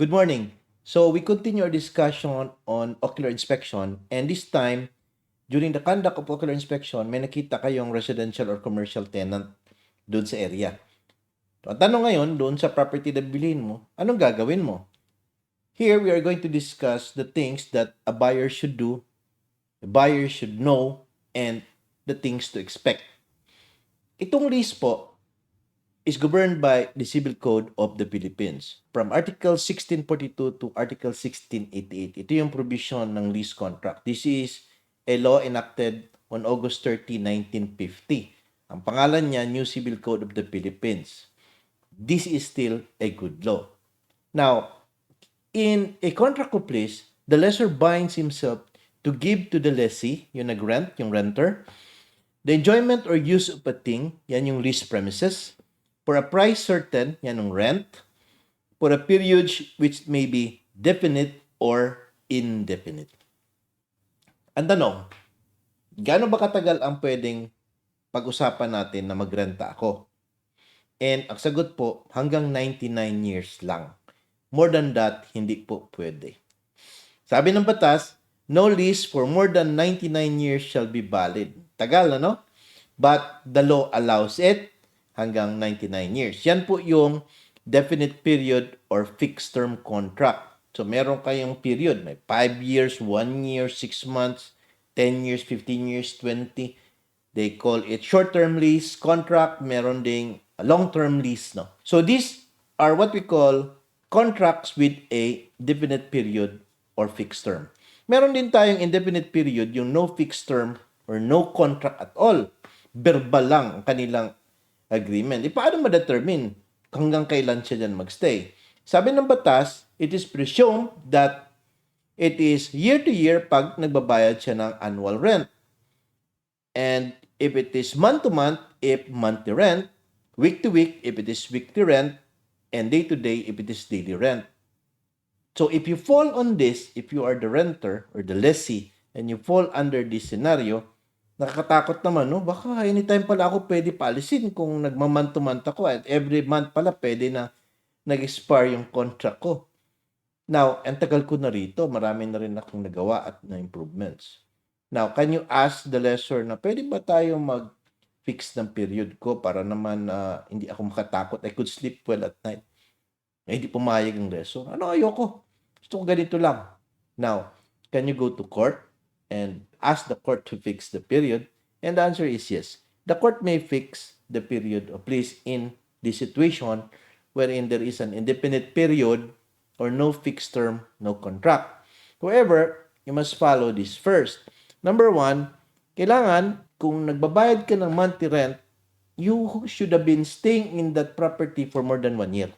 Good morning. So we continue our discussion on ocular inspection and this time during the conduct of ocular inspection may nakita kayong residential or commercial tenant doon sa area. So, ang tanong ngayon doon sa property na bilhin mo, anong gagawin mo? Here we are going to discuss the things that a buyer should do, the buyer should know, and the things to expect. Itong lease po is governed by the Civil Code of the Philippines. From Article 1642 to Article 1688, ito yung provision ng lease contract. This is a law enacted on August 30, 1950. Ang pangalan niya, New Civil Code of the Philippines. This is still a good law. Now, in a contract of lease, the lessor binds himself to give to the lessee, yung nag-rent, yung renter, the enjoyment or use of a thing, yan yung lease premises, for a price certain, yan yung rent, for a period which may be definite or indefinite. Ang tanong, gaano ba katagal ang pwedeng pag-usapan natin na magrenta ako? And ang sagot po, hanggang 99 years lang. More than that, hindi po pwede. Sabi ng batas, no lease for more than 99 years shall be valid. Tagal, ano? But the law allows it hanggang 99 years. Yan po yung definite period or fixed term contract. So, meron kayong period. May 5 years, 1 year, 6 months, 10 years, 15 years, 20. They call it short-term lease contract. Meron ding long-term lease. No? So, these are what we call contracts with a definite period or fixed term. Meron din tayong indefinite period, yung no fixed term or no contract at all. Verbal lang ang kanilang agreement. E paano ma-determine hanggang kailan siya dyan magstay? Sabi ng batas, it is presumed that it is year to year pag nagbabayad siya ng annual rent. And if it is month to month, if monthly rent, week to week, if it is weekly rent, and day to day, if it is daily rent. So if you fall on this, if you are the renter or the lessee, and you fall under this scenario, nakakatakot naman, no? Baka anytime pala ako pwede paalisin kung month ako at every month pala pwede na nag-expire yung contract ko. Now, ang tagal ko na rito, marami na rin akong nagawa at na improvements. Now, can you ask the lessor na pwede ba tayo mag-fix ng period ko para naman ah, hindi ako makatakot? I could sleep well at night. Eh, hindi pumayag ang lessor. Ano, ayoko. Gusto ko ganito lang. Now, can you go to court and ask the court to fix the period? And the answer is yes. The court may fix the period of lease in the situation wherein there is an indefinite period or no fixed term, no contract. However, you must follow this first. Number one, kailangan kung nagbabayad ka ng monthly rent, you should have been staying in that property for more than one year.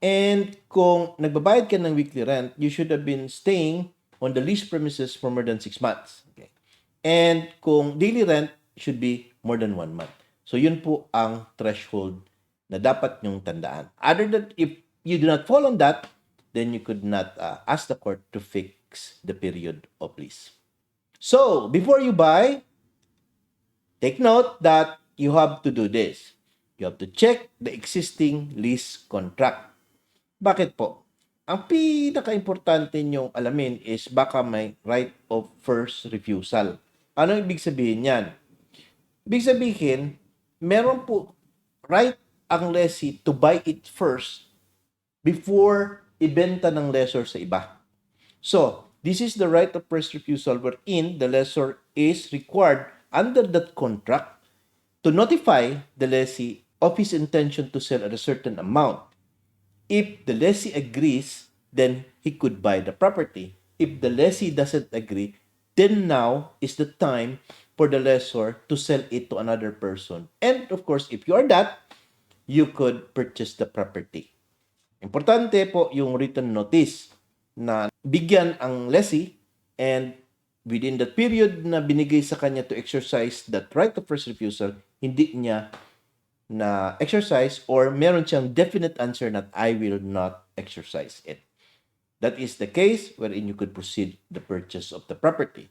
And kung nagbabayad ka ng weekly rent, you should have been staying on the lease premises for more than six months. Okay. And kung daily rent should be more than one month. So yun po ang threshold na dapat nyong tandaan. Other than if you do not fall on that, then you could not uh, ask the court to fix the period of lease. So, before you buy, take note that you have to do this. You have to check the existing lease contract. Bakit po? Ang pinaka-importante nyong alamin is baka may right of first refusal. Ano ibig sabihin yan? Ibig sabihin, meron po right ang lessee to buy it first before ibenta ng lessor sa iba. So, this is the right of first refusal wherein the lessor is required under that contract to notify the lessee of his intention to sell at a certain amount. If the lessee agrees, then he could buy the property. If the lessee doesn't agree, then now is the time for the lessor to sell it to another person. And of course, if you are that, you could purchase the property. Importante po yung written notice na bigyan ang lessee and within that period na binigay sa kanya to exercise that right of first refusal, hindi niya na exercise or meron siyang definite answer that I will not exercise it. That is the case wherein you could proceed the purchase of the property.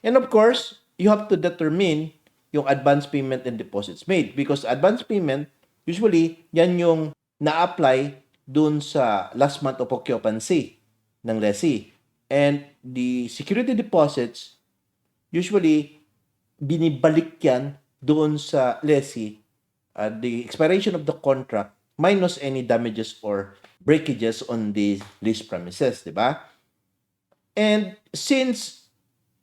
And of course, you have to determine yung advance payment and deposits made because advance payment, usually, yan yung na-apply dun sa last month of occupancy ng lessee. And the security deposits, usually, binibalik yan doon sa lessee at the expiration of the contract minus any damages or breakages on the lease premises, di ba? And since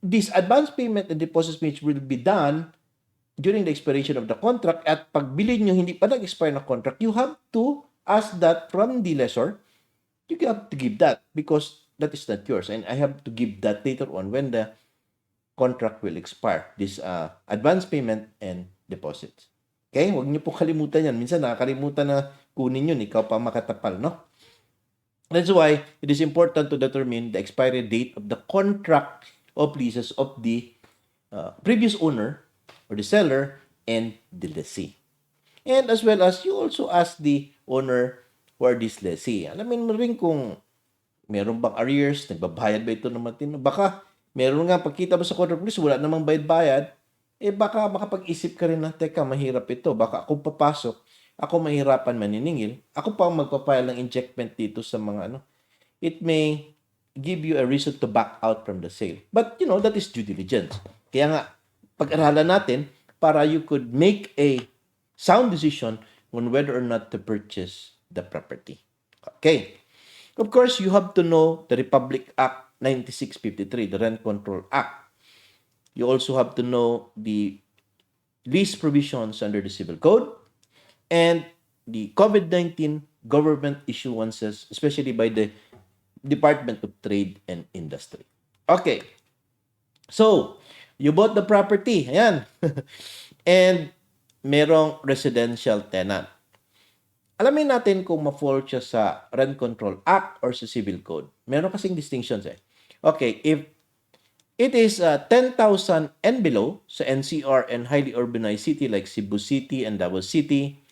this advance payment and deposits which will be done during the expiration of the contract at pagbili nyo hindi pa nag-expire na contract, you have to ask that from the lessor. You have to give that because that is not yours. And I have to give that later on when the contract will expire. This uh, advance payment and deposits. Okay? Huwag niyo po kalimutan yan. Minsan nakakalimutan na kunin yun. Ikaw pa makatapal, no? That's why it is important to determine the expiry date of the contract of leases of the uh, previous owner or the seller and the lessee. And as well as you also ask the owner for this lessee. Alamin mo rin kung meron bang arrears, nagbabayad ba ito ng matino. Baka meron nga pagkita mo sa contract police, wala namang bayad-bayad, eh baka makapag-isip ka rin na, teka, mahirap ito. Baka ako papasok, ako mahirapan maniningil, ako pa magpapile ng injectment dito sa mga ano. It may give you a reason to back out from the sale. But, you know, that is due diligence. Kaya nga, pag-aralan natin para you could make a sound decision on whether or not to purchase the property. Okay. Of course, you have to know the Republic Act 9653, the Rent Control Act. You also have to know the lease provisions under the Civil Code and the COVID-19 government issuances, especially by the Department of Trade and Industry. Okay. So, you bought the property. Ayan. and merong residential tenant. Alamin natin kung ma-fall siya sa Rent Control Act or sa Civil Code. Meron kasing distinctions eh. Okay, if it is uh, 10,000 and below sa NCR and highly urbanized city like Cebu City and Davao City,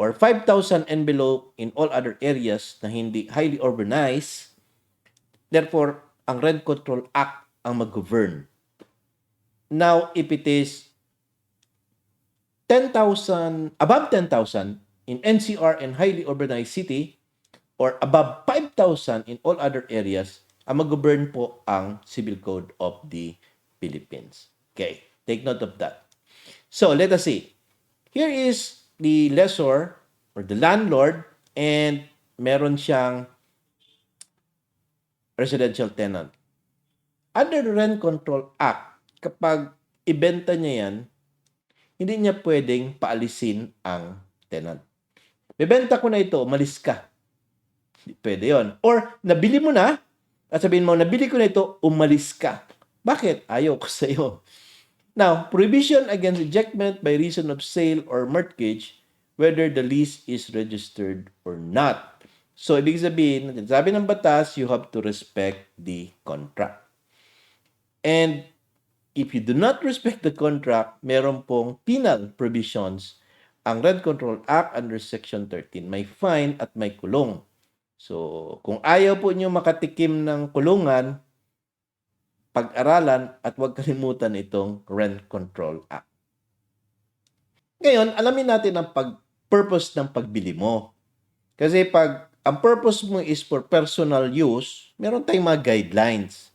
or 5,000 and below in all other areas na hindi highly urbanized, therefore, ang Rent Control Act ang mag-govern. Now, if it is 10,000, above 10,000 in NCR and highly urbanized city, or above 5,000 in all other areas, ang mag-govern po ang Civil Code of the Philippines. Okay, take note of that. So, let us see. Here is the lessor or the landlord and meron siyang residential tenant. Under the Rent Control Act, kapag ibenta niya yan, hindi niya pwedeng paalisin ang tenant. Bebenta ko na ito, umalis ka. Pwede yon. Or, nabili mo na, at sabihin mo, nabili ko na ito, umalis ka. Bakit? Ayaw ko sa'yo. Now, prohibition against ejectment by reason of sale or mortgage, whether the lease is registered or not. So, ibig sabihin, sabi ng batas, you have to respect the contract. And if you do not respect the contract, meron pong penal provisions ang Rent Control Act under Section 13. May fine at may kulong. So, kung ayaw po niyo makatikim ng kulungan, pag-aralan at huwag kalimutan itong Rent Control Act. Ngayon, alamin natin ang pag purpose ng pagbili mo. Kasi pag ang purpose mo is for personal use, meron tayong mga guidelines.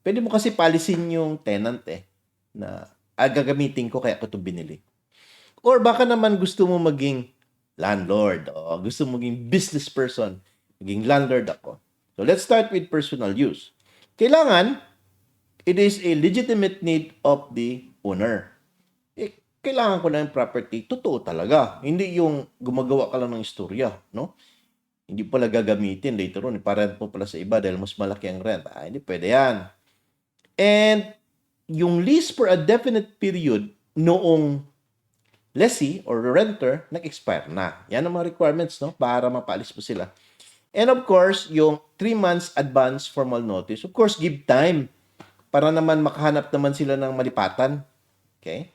Pwede mo kasi palisin yung tenant eh, na ah, gagamitin ko kaya ko ito binili. Or baka naman gusto mo maging landlord o gusto mo maging business person, maging landlord ako. So let's start with personal use. Kailangan, it is a legitimate need of the owner. Eh, kailangan ko na yung property, totoo talaga. Hindi yung gumagawa ka lang ng istorya, no? Hindi pala gagamitin later on, iparent mo pala sa iba dahil mas malaki ang rent. Ah, hindi pwede yan. And yung lease for a definite period noong lessee or renter nag-expire na. Yan ang mga requirements no para mapalis mo sila. And of course, yung 3 months advance formal notice. Of course, give time para naman makahanap naman sila ng malipatan. Okay?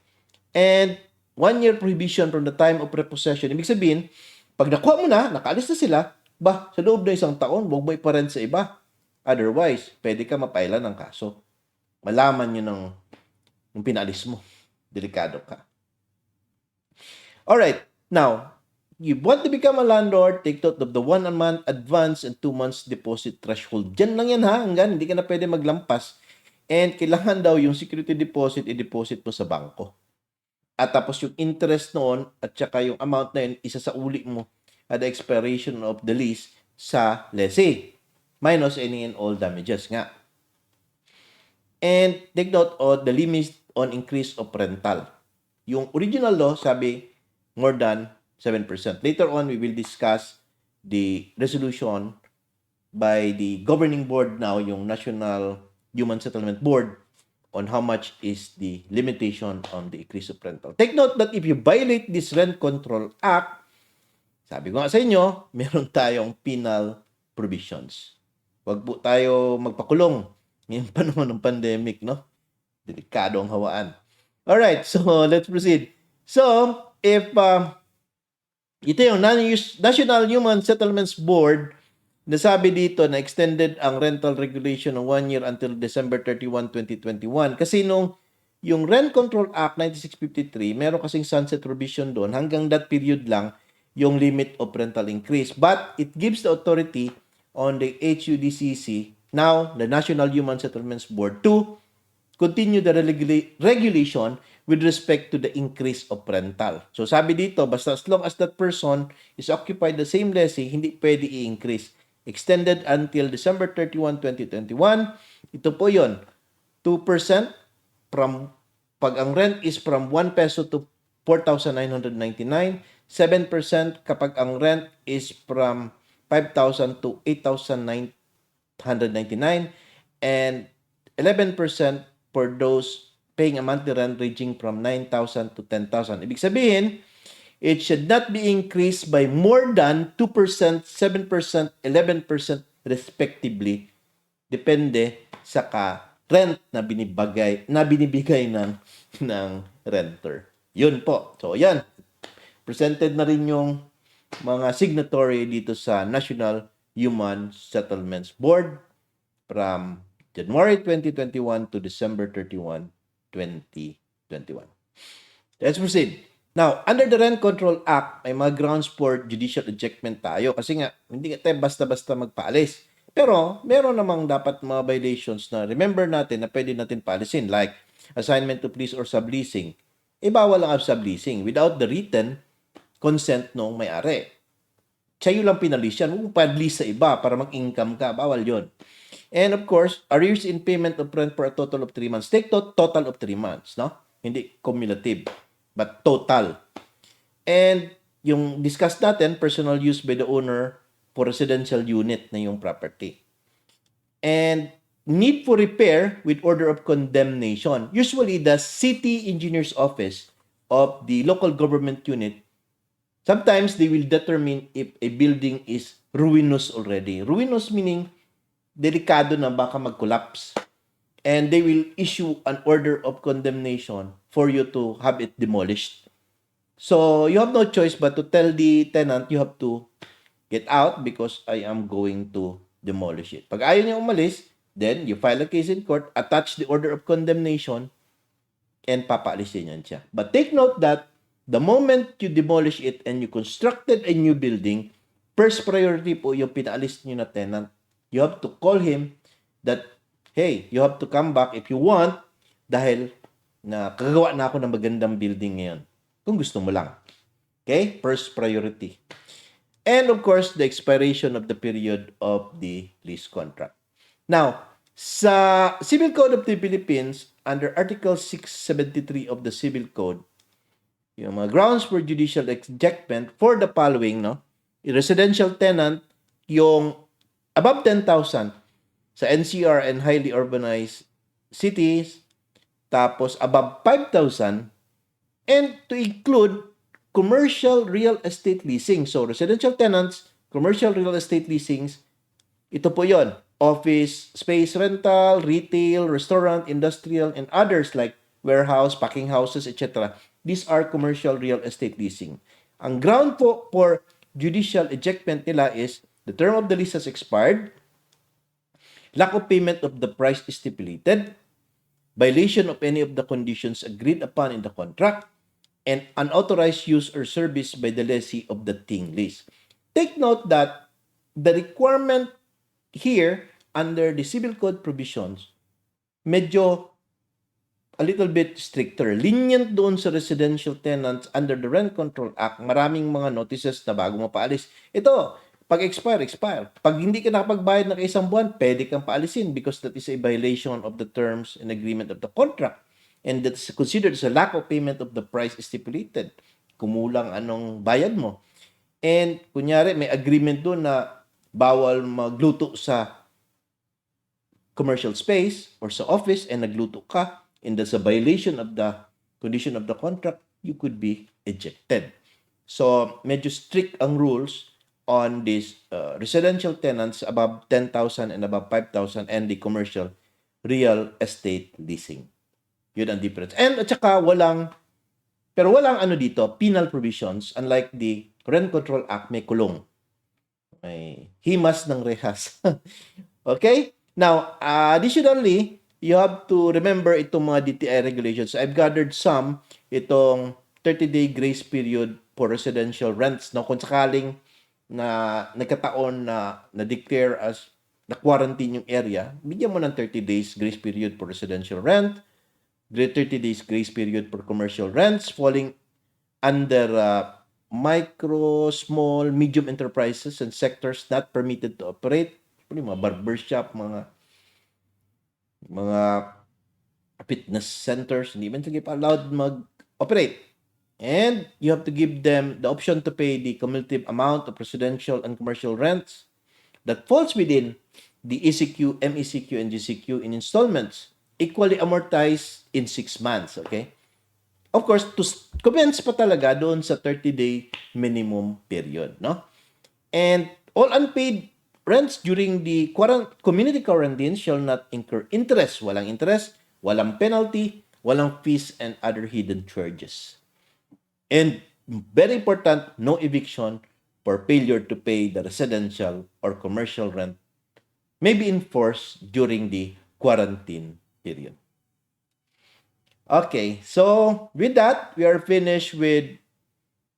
And one year prohibition from the time of repossession. Ibig sabihin, pag nakuha mo na, nakaalis na sila, ba, sa loob ng isang taon, huwag mo iparent sa iba. Otherwise, pwede ka mapailan ng kaso. Malaman nyo ng, ng pinalis mo. Delikado ka. Alright, now, you want to become a landlord, take note of the one a month advance and two months deposit threshold. Diyan lang yan ha, hanggang hindi ka na pwede maglampas. And kailangan daw yung security deposit, i-deposit mo sa bangko. At tapos yung interest noon at saka yung amount na yun, isa sa uli mo at the expiration of the lease sa lessee. Minus any and all damages nga. And take note of the limit on increase of rental. Yung original law, sabi, more than 7%. Later on, we will discuss the resolution by the governing board now, yung National Human Settlement Board, on how much is the limitation on the increase of rental. Take note that if you violate this Rent Control Act, sabi ko nga sa inyo, meron tayong penal provisions. Huwag po tayo magpakulong ngayong panahon ng pandemic, no? Delikado ang hawaan. Alright, so let's proceed. So, if uh, ito yung National Human Settlements Board, nasabi dito na extended ang rental regulation ng one year until December 31, 2021. Kasi nung yung Rent Control Act 9653, meron kasing sunset provision doon. Hanggang that period lang yung limit of rental increase. But it gives the authority on the HUDCC, now the National Human Settlements Board, to continue the regula- regulation with respect to the increase of rental. So sabi dito, basta as long as that person is occupied the same lessee, hindi pwede i-increase. Extended until December 31, 2021. Ito po yon 2% from pag ang rent is from 1 peso to 4,999, 7% kapag ang rent is from 5,000 to 8,999, and 11% for those paying a monthly rent ranging from 9,000 to 10,000. Ibig sabihin, it should not be increased by more than 2%, 7%, 11% respectively depende sa ka rent na binibigay na binibigay ng ng renter. Yun po. So yan. Presented na rin yung mga signatory dito sa National Human Settlements Board from January 2021 to December 31, 2021. Let's proceed. Now, under the Rent Control Act, may mga grounds for judicial ejectment tayo kasi nga, hindi nga tayo basta-basta magpaalis. Pero, meron namang dapat mga violations na remember natin na pwede natin paalisin like assignment to lease or subleasing. E bawal ang subleasing without the written consent noong may-ari. Sa'yo lang pinalis yan. Huwag pa-lease sa iba para mag-income ka. Bawal yon. And of course, arrears in payment of rent for a total of 3 months. Take to total of 3 months, no? Hindi cumulative, but total. And yung discuss natin, personal use by the owner for residential unit na yung property. And need for repair with order of condemnation. Usually, the city engineer's office of the local government unit, sometimes they will determine if a building is ruinous already. Ruinous meaning delikado na baka mag-collapse. And they will issue an order of condemnation for you to have it demolished. So, you have no choice but to tell the tenant you have to get out because I am going to demolish it. Pag ayaw niya umalis, then you file a case in court, attach the order of condemnation, and papaalisin yan siya. But take note that the moment you demolish it and you constructed a new building, first priority po yung pinaalis niyo na tenant. You have to call him that, hey, you have to come back if you want dahil na kagawa na ako ng magandang building ngayon. Kung gusto mo lang. Okay? First priority. And of course, the expiration of the period of the lease contract. Now, sa Civil Code of the Philippines, under Article 673 of the Civil Code, yung mga grounds for judicial ejectment for the following, no? A residential tenant, yung above 10,000 sa NCR and highly urbanized cities, tapos above 5,000, and to include commercial real estate leasing. So, residential tenants, commercial real estate leasings, ito po yon office, space rental, retail, restaurant, industrial, and others like warehouse, packing houses, etc. These are commercial real estate leasing. Ang ground po for judicial ejectment nila is the term of the lease has expired, lack of payment of the price stipulated, violation of any of the conditions agreed upon in the contract, and unauthorized use or service by the lessee of the ting lease. Take note that the requirement here under the civil code provisions medyo a little bit stricter. Lenient doon sa residential tenants under the Rent Control Act. Maraming mga notices na bago mo paalis. Ito, pag expire, expire. Pag hindi ka nakapagbayad ng isang buwan, pwede kang paalisin because that is a violation of the terms and agreement of the contract. And that's considered as a lack of payment of the price stipulated. Kumulang anong bayad mo. And kunyari, may agreement doon na bawal magluto sa commercial space or sa office and nagluto ka and that's a violation of the condition of the contract, you could be ejected. So, medyo strict ang rules on these uh, residential tenants above 10,000 and above 5,000 and the commercial real estate leasing. Yun ang difference. And at saka walang, pero walang ano dito, penal provisions, unlike the Rent Control Act, may kulong. May himas ng rehas. okay? Now, additionally, you have to remember itong mga DTI regulations. I've gathered some, itong 30-day grace period for residential rents. No? Kung sakaling na nagkataon na na-declare as na-quarantine yung area, bigyan mo ng 30 days grace period for residential rent, 30 days grace period for commercial rents falling under uh, micro, small, medium enterprises and sectors not permitted to operate. Yung mga barbershop, mga mga fitness centers, hindi man sila pa allowed mag-operate. And you have to give them the option to pay the cumulative amount of residential and commercial rents that falls within the ECQ, MECQ, and GCQ in installments, equally amortized in 6 months. Okay? Of course, to commence pa talaga doon sa 30-day minimum period. No? And all unpaid rents during the community quarantine shall not incur interest. Walang interest, walang penalty, walang fees, and other hidden charges. And very important, no eviction for failure to pay the residential or commercial rent may be enforced during the quarantine period. Okay, so with that, we are finished with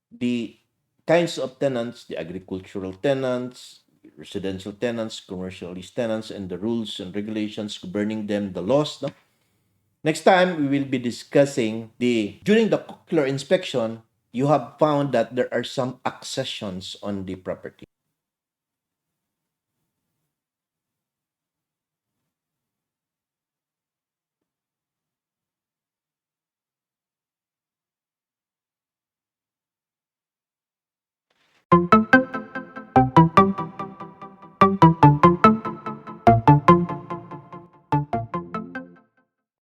the kinds of tenants, the agricultural tenants, residential tenants, commercial lease tenants, and the rules and regulations governing them, the laws. No? Next time, we will be discussing the, during the ocular inspection, you have found that there are some accessions on the property.